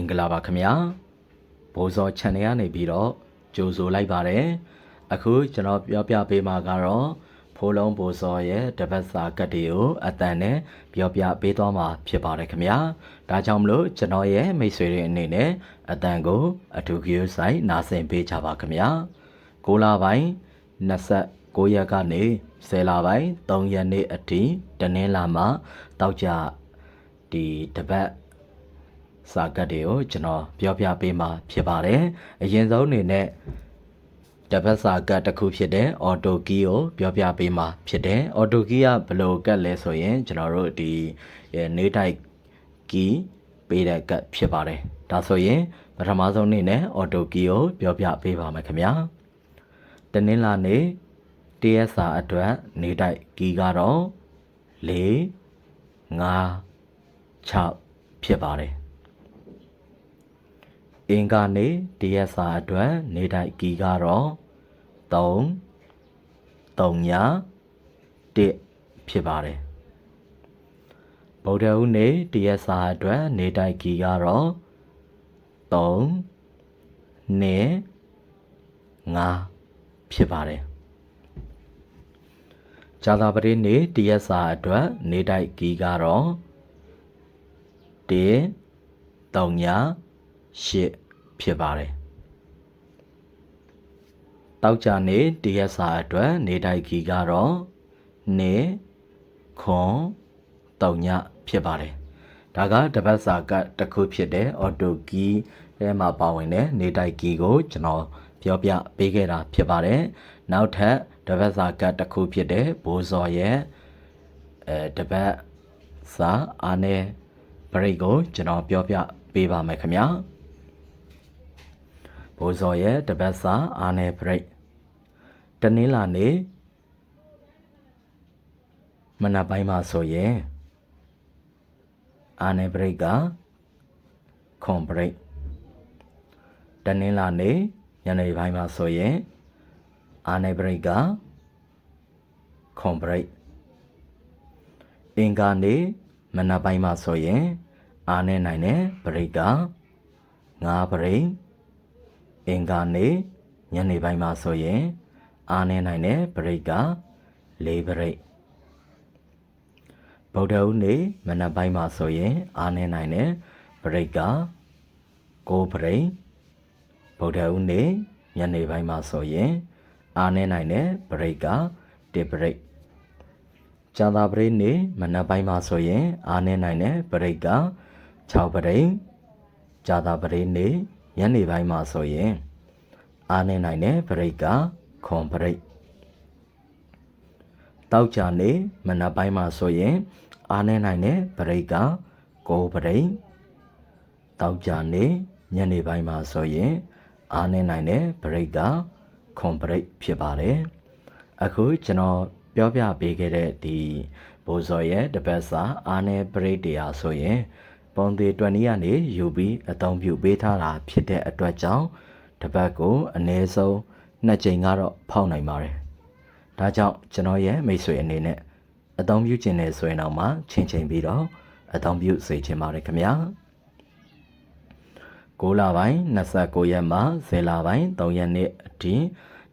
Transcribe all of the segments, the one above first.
င်္ဂလာပါခင်ဗျာဘိုးစော channel ကနေပြီးတော့ကြိုဆိုလိုက်ပါတယ်အခုကျွန်တော်ပြောပြပေးမှာကတော့ဖိုးလုံးဘိုးစောရဲ့တပတ်စာကတ်တွေကိုအတန်နဲ့ပြောပြပေးသွားမှာဖြစ်ပါတယ်ခင်ဗျာဒါကြောင့်မလို့ကျွန်တော်ရဲ့မိတ်ဆွေတွေအနေနဲ့အတန်ကိုအထူးကြိုးဆိုင်နားဆင်ပေးကြပါခင်ဗျာ6လပိုင်း29ရက်ကနေ10လပိုင်း3ရက်နေ့အထိတနင်္လာမှာတောက်ကြဒီတပတ် စာကတ်တွေကိုကျွန်တော်ပြောပြပေးမှာဖြစ်ပါတယ်အရင်ဆုံးအနေနဲ့တပတ်စာကတ်တစ်ခုဖြစ်တဲ့ auto key ကိုပြောပြပေးမှာဖြစ်တယ် auto key ကဘယ်လိုကတ်လဲဆိုရင်ကျွန်တော်တို့ဒီနေတိုက် key ပေးတဲ့ကတ်ဖြစ်ပါတယ်ဒါဆိုရင်ပထမဆုံးအနေနဲ့ auto key ကိုပြောပြပေးပါမယ်ခင်ဗျာတနင်္လာနေ့တရက်စာအတွက်နေတိုက်ကီကတော့4 5 6ဖြစ်ပါတယ် အင်္ဂါနေ့တရက်စာအတွက်နေတိုက်ကီကတော့3 3ည1ဖြစ်ပါတယ်ဗုဒ္ဓဟူးနေ့တရက်စာအတွက်နေတိုက်ကီကတော့3 2 5ဖြစ်ပါတယ်ဇာတာပတိနေ့တရက်စာအတွက်နေတိုက်ကီကတော့1 3ည 8ဖြစ်ပါတယ်တောက်ကြနေ့တရက်စာအတွက်နေတိုက်ကီကတော့နေခွန်3ညဖြစ်ပါတယ်ဒါကတပတ်စာကတစ်ခုဖြစ်တဲ့ auto key ထဲမှာပါဝင်တဲ့နေတိုက်ကီကိုကျွန်တော်ပြောပြပေးခဲ့တာဖြစ်ပါတယ်နောက်ထပ်တပတ်စာကတစ်ခုဖြစ်တဲ့ဘိုးစော်ရဲ့အဲတပတ်စာအာနေဘရိတ်ကိုကျွန်တော်ပြောပြပေးပါမယ်ခင်ဗျာ ဘိုးစော်ရဲ့တပတ်စာအာနေဘရိတ်တနင်္လာနေ့မနက်ပိုင်းမှာဆိုရင်အာနေဘရိတ်ကခွန်ဘရိတ်တနင်္လာနေ့ညနေပိုင်းမှာဆိုရင်အာနေဘရိတ်ကခွန်ဘရိတ်အင်္ဂါနေ့မနက်ပိုင်းမှာဆိုရင် အာနေနိုင်တဲ့ဘရိတ်ကငါးဘရိတ် အင်္ဂါနေ့ညနေပိုင်းမှာဆိုရင် အာနေနိုင်တဲ့ဘရိတ်ကလေးဘရိတ်ဗုဒ္ဓဟူးနေ့မနက်ပိုင်းမှာဆိုရင် အာနေနိုင်တဲ့ဘရိတ်ကကိုးဘရိတ်ဗုဒ္ဓဟူးနေ့ညနေပိုင်းမှာဆိုရင်အာနေနိုင်တဲ့ဘရိတ်ကတစ်ဘရိတ်ဇာတာပရိတ်နေ့မနက်ပိုင်းမှာဆိုရင် အာနေနိုင်တဲ့ဘရိတ်က6ဘရိတ်ဇာတာပရိတ်နေ့ ညနေပိုင်းမှာဆိုရင်အာနေနိုင်တဲ့ဘရိတ်ကခွန်ပရိတ်တောက်ကြနေမနက်ပိုင်းမှာဆိုရင်အာနေနိုင်တဲ့ပရိတ်ကကိုပရိတ်တောက်ကြနေညနေပိုင်းမှာဆိုရင်အာနေနိုင်တဲ့ပရိတ်ကခွန်ပရိတ်ဖြစ်ပါတယ်အခုကျွန်တော်ပြောပြပေးခဲ့တဲ့ဒီဘိုးစော်ရဲ့တပတ်စာအာနေပရိတ်တရားဆိုရင် ပုံသေးတွန်နီကနေယူပြီးအသုံးပြုပေးထားတာဖြစ်တဲ့အတွက်ကြောင့်တပတ်ကိုအနည်းဆုံးနှစ်ကြိမ်ကတော့ဖောက်နိုင်ပါတယ်။ဒါကြောင့်ကျွန်တော်ရဲ့မိတ်ဆွေအနေနဲ့အသုံးပြုခြင်းနဲ့ဆိုရင်တော့မှချင်းချင်းပြီးတော့အသုံးပြုစေချင်ပါတယ်ခင်ဗျာ။6လပိုင်း29ရက်မှ10လပိုင်း3ရက်နေ့အထိ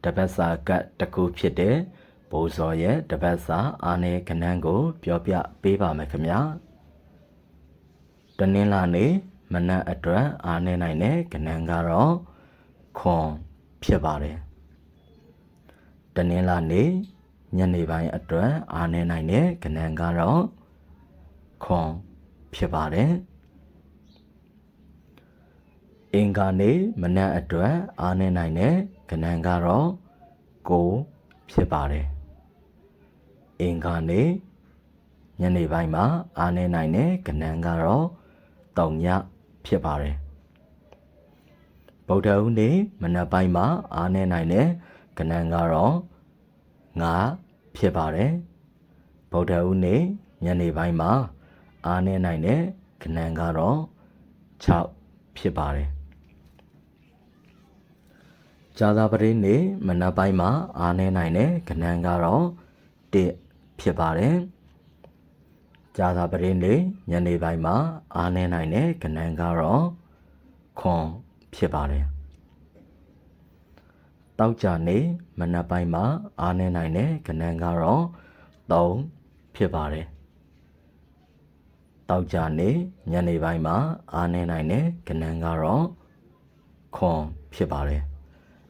တပတ်စာကတ်တစ်ခုဖြစ်တဲ့ဘိုးစော်ရဲ့တပတ်စာအာနေကနန်းကို ပြောပြပေးပါမယ်ခင်ဗျာ။ တနင်္လာနေ့မနက်အတွက်အာနေနိုင်တဲ့ကနန်းကတော့ခွန်ဖြစ်ပါတယ်တနင်္လာနေ့ညနေပိုင်းအတွက်အားနေနိုင်တဲ့ကဏ္ဍကတော့ခွန်ဖြစ်ပါတယ်အင်္ဂါနေ့မနက်အတွက်အားနေနိုင်တဲ့ကဏ္ဍကတော့ကိုဖြစ်ပါတယ်အင်္ဂါနေ့ညနေပိုင်းမှာအားနေနိုင်တဲ့ကဏ္ဍကတော့ တောင်ညဖြစ်ပါတယ်ဗုဒ္ဓဟူးနေ့မနက်ပိုင်းမှာအားနေနိုင်တဲ့ကဏ္ဍကတော့ငါဖြစ်ပါတယ်ဗုဒ္ဓဦးနေ့ညနေပိုင်းမှာအားနေနိုင်တဲ့ကဏ္ဍကတော့6ဖြစ်ပါတယ်ဇာတာပရိနေ့မနက်ပိုင်းမှာအားနေနိုင်တဲ့ကဏ္ဍကတော့1ဖြစ်ပါတယ် ဇာတာပရိနေ့ညနေပိုင်းမှာအားနေနိုင်တဲ့ကဏ္ဍကတော့ခွန်ဖြစ်ပါတယ်တောက်ကြနေမနက်ပိုင်းမှာအားနေနိုင်တဲ့ကဏ္ဍကတော့3ဖြစ်ပါတယ်တောက်ကြနေညနေပိုင်းမှာအားနေနိုင်တဲ့ကဏ္ဍကတော့ခွန်ဖြစ်ပါတယ်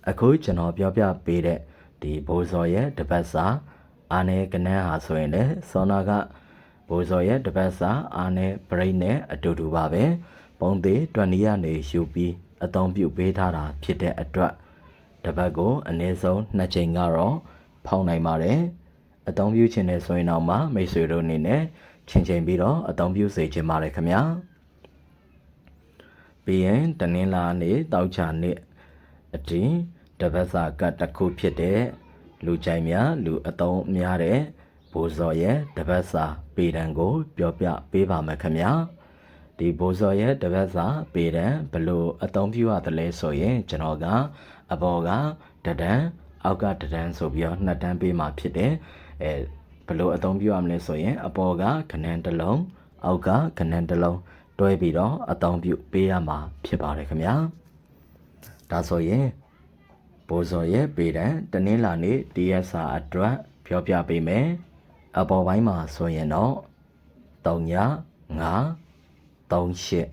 အခုကျွန်တော်ပြောပြပေးတဲ့ဒီဘိုးစော်ရဲ့တပတ်စာအားနေကဏ္ဍဟာဆိုရင်လည်းစောနာက ဘိုးစော်ရဲ့တပတ်စာအားနေပရိတ်နဲ့အတူတူပါပဲပုံသေးတွန်နီရနေယူပြီးအသုံးပြုပေးထားတာဖြစ်တဲ့အတွက်တပတ်ကိုအနည်းဆုံး2ချိန်ကတော့ဖောင်းနိုင်ပါတယ်အသုံးပြုခြင်းနဲ့ဆိုရင်တော့မှမိတ်ဆွေတို့အနေနဲ့ချင်းချင်းပြီးတော့အသုံးပြုစေချင်ပါတယ်ခင်ဗျာပြီးရင်တနင်္လာနေ့တောက်ချနေ့အတင်းတပတ်စာကတ်တစ်ခုဖြစ်တဲ့လူကြိုက်များလူအသုံးများတဲ့ ဘိုးစော်ရဲ့တပတ်စာပေတံကို ပြောပြပေးပါမယ်ခင်ဗျာဒီဘိုးစော်ရဲ့တပတ်စာပေတံဘလို့အသုံးပြုရတယ်လဲဆိုရင်ကျွန်တော်ကအဘော်ကတဒန်းအောက်ကတဒန်းဆိုပြီးတော့နှစ်တန်းပေးมาဖြစ်တယ်အဲဘလို့အသုံးပြုရမလဲဆိုရင်အပေါ်ကခဏန်းတစ်လုံးအောက်ကခဏန်းတစ်လုံးတွဲပြီးတော့အသုံးပြုပေးရမှာဖြစ်ပါတယ်ခင်ဗျာဒါဆိုရင်ဘိုးစော်ရဲ့ပေတံတနင်္လာနေ့တရက်စာအတွက်ပြောပြပေးမယ် အပေါ်ပိုင်းမှာဆိုရင်တော့3ည5 3ရှစ်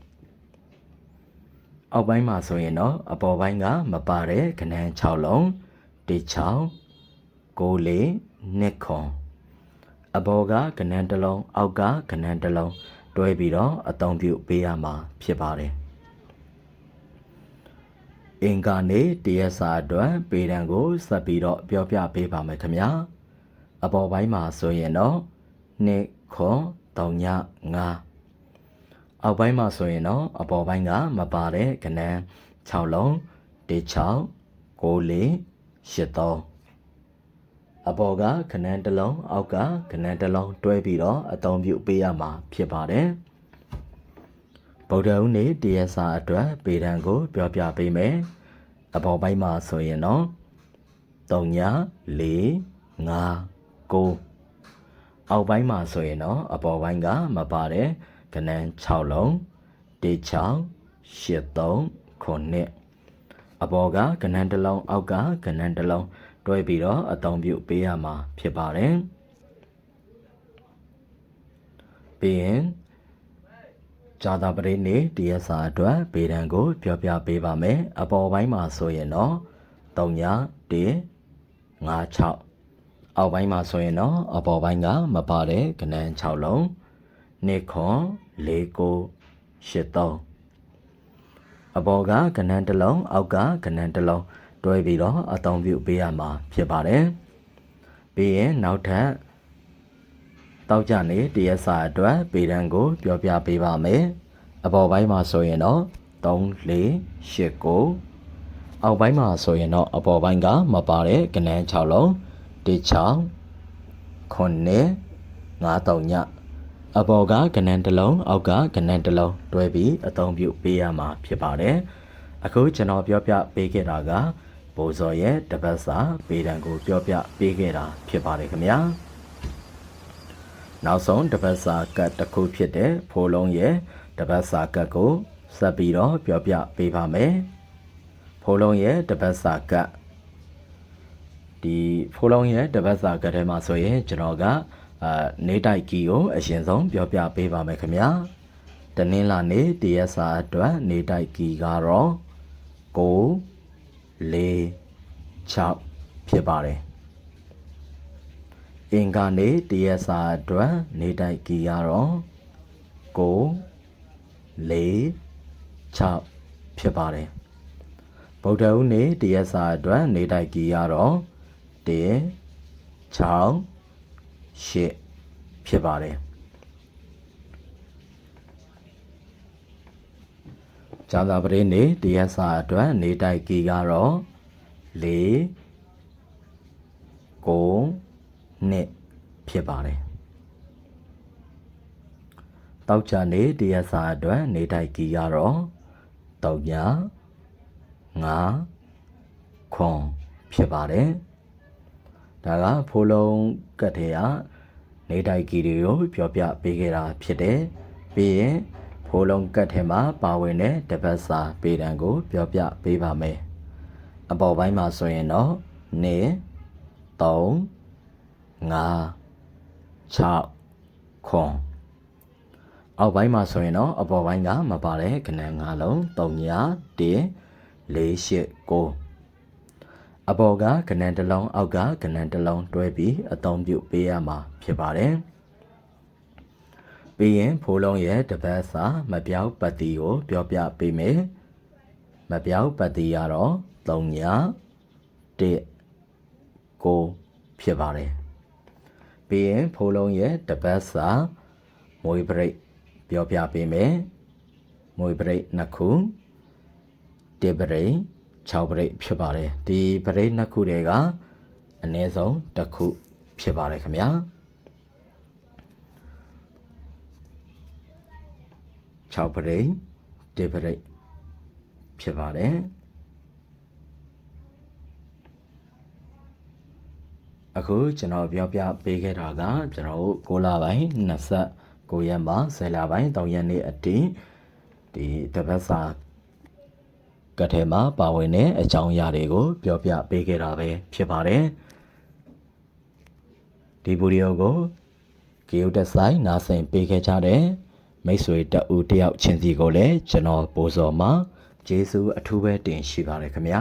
အောက်ပိုင်းမှာဆိုရင်တော့အပေါ်ပိုင်းကမပါတဲ့ခဏန်း6လုံးတေ6 6လေးနှစ်ခွန်အပေါ်ကကဏ္ဍတစ်လုံးအောက်ကကဏ္ဍတစ်လုံးတွဲပြီးတော့အသုံးပြုပေးရမှာဖြစ်ပါတယ်အင်္ဂါနေ့တရက်စာအတွက်ပေတံကိုဆက်ပြီးတော့ပြောပြပေးပါမယ်ခင်ဗျာ အပေါ်ပိုင်းမှာဆိုရင်တော့နှစ်ခွန်3ည5အောက်ပိုင်းမှာဆိုရင်တော့အပေါ်ပိုင်းကမပါတဲ့ကဏ္ဍ6လုံးတေ6 6လေး8 3အပေါ်ကခဏန်းတစ်လုံးအောက်ကခဏန်းတစ်လုံးတွဲပြီးတော့အသုံးပြုပေးရမှာဖြစ်ပါတယ်ဗုဒ္ဓဦးနေ့တရက်စာအတွက်ပေဒံကို ပြောပြပေးမယ်အပေါ်ပိုင်းမှာဆိုရင်တော့3ည4 5 9အောက်ပိုင်းမှာဆိုရင်တော့အပေါ်ပိုင်းကမပါတဲ့ကဏန်း6လုံးတေ6 8 3ခုနှစ်အပေါ်ကကဏန်းတစ်လုံးအောက်ကကဏန်းတစ်လုံးတွဲပြီးတော့အသုံးပြုပေးရမှာဖြစ်ပါတယ်ပြီးရင်ဇာတာပရိနေတရက်စာအတွက်ဗေဒံကို ပြောပြပေးပါမယ်အပေါ်ပိုင်းမှာဆိုရင်တော့3ည1 5 6 အောက်ပိုင်းမှာဆိုရင်တော့အပေါ်ပိုင်းကမပါတဲ့ကဏ္ဍ6လုံး2ခွန်4 9 8 3အပေါ်ကကဏ္ဍတစ်လုံးအောက်ကကဏ္ဍတစ်လုံးတွဲပြီးတော့အသုံးပြုပေးရမှာဖြစ်ပါတယ်။ပြီးရင်နောက်ထပ်တောက်ကြနေတရက်စာအတွက်ပေတန်းကိုပြောပြပေးပါမယ်။အပေါ်ပိုင်းမှာဆိုရင်တော့3 4 8 9အောက်ပိုင်းမှာဆိုရင်တော့အပေါ်ပိုင်းကမပါတဲ့ကဏ္ဍ6လုံး 1 6 9 5 3ညအပေါ်ကကဏ္ဍတစ်လုံးအောက်ကကဏ္ဍတစ်လုံးတွဲပြီးအသုံးပြုပေးရမှာဖြစ်ပါတယ်။အခုကျွန်တော်ပြောပြပေးခဲ့တာကဘိုးစော်ရဲ့တပတ်စာပေတံကိုပြောပြပေးခဲ့တာဖြစ်ပါတယ်ခင်ဗျာနောက်ဆုံးတပတ်စာကတ်တစ်ခုဖြစ်တဲ့ဖိုးလုံးရဲ့တပတ်စာကတ်ကိုဆက်ပြီးတော့ပြောပြပေးပါမယ်ဖိုးလုံးရဲ့တပတ်စာကတ် ဒီဖိုးလုံးရဲ့တပတ်စာကတ်ထဲမှာဆိုရင်ကျွန်တော်ကအာနေတိုက်ကီကိုအရင်ဆုံးပြောပြပေးပါမယ်ခင်ဗျာတနင်္လာနေ့တရက်စာအတွက်နေတိုက်ကီကတော့9 4 6ဖြစ်ပါတယ်အင်္ဂါနေ့တရက်စာအတွက်နေတိုက်ကီကတော့9 4 6ဖြစ်ပါတယ်ဗုဒ္ဓဦးနေ့တရက်စာအတွက်နေတိုက်ကီကတော့ 1 6 8ဖြစ်ပါတယ်ဇာတာပရိနေတရက်စာအတွက်နေတိုက်ကီကတော့၄ကိုနှစ်ဖြစ်ပါတယ်တောက်ချနေတရက်စာအတွက်နေတိုက်ကီကတော့တောက်ညာငါခွန်ဖြစ်ပါတယ် ဒါကဖိုးလုံးကတ်ထဲကနေတိုက်ကီတွေကိုပြောပြပေးခဲ့တာဖြစ်တယ်ပြီးရင်ဖိုဖိုးလုံးကတ်ထဲမှာပါဝင်တဲ့တပတ်စာပေတံကို ပြောပြပေးပါမယ်အပေါ်ပိုင်းမှာဆိုရင်တော့နေ3 5 6ခွန်အောက်ပိုင်းမှာဆိုရင်တော့အပေါ်ပိုင်းကမပါတဲ့ကဏ္ဍ၅လုံး3ည1 4 8 9 အပေါ်ကကဏ္ဍတစ်လုံးအောက်ကကဏ္ဍတစ်လုံးတွဲပြီးအသုံးပြုပေးရမှာဖြစ်ပါတယ်ပြီးရင်ဖိုးလုံးရဲ့တပတ်စာမပြောက်ပတ်တီကိုပြောပြပေးမယ်မပြောက်ပတ်တီကတော့3ည1 9ဖြစ်ပါတယ်ပြီးရင်ဖိုးလုံးရဲ့တပတ်စာမွေးပရိတ်ပြောပြပေးမယ်မွေးပရိတ်နှစ်ခုတေပရိတ် 6ပရိတ်ဖြစ်ပါတယ်ဒီပရိတ်နှစ်ခုတွေကအနည်းဆုံးတစ်ခုဖြစ်ပါတယ်ခင်ဗျာ6ပရိတ်တေပရိတ်ဖြစ်ပါတယ်အခုကျွန်တော်ပြောပြပေးခဲ့တာကကျွန်တော်တို့6လပိုင်း29ရက်မှာ10လပိုင်း3ရက်နေ့အတိဒီတပတ်စာ ကထဲမှာပါဝင်တဲ့အကြောင်းအရာတွေကိုပြောပြပေးခဲ့တာပဲဖြစ်ပါတယ်ဒီဗီဒီယိုကိုဂီယုတက်ဆိုင်နားဆင်ပေးခဲ့ကြတဲ့မိတ်ဆွေတအူတယောက်ချင်းစီကိုလည်းကျွန်တော်ပို့စော်မှာကျေးဇူးအထူးပဲတင်ရှိပါတယ်ခင်ဗျာ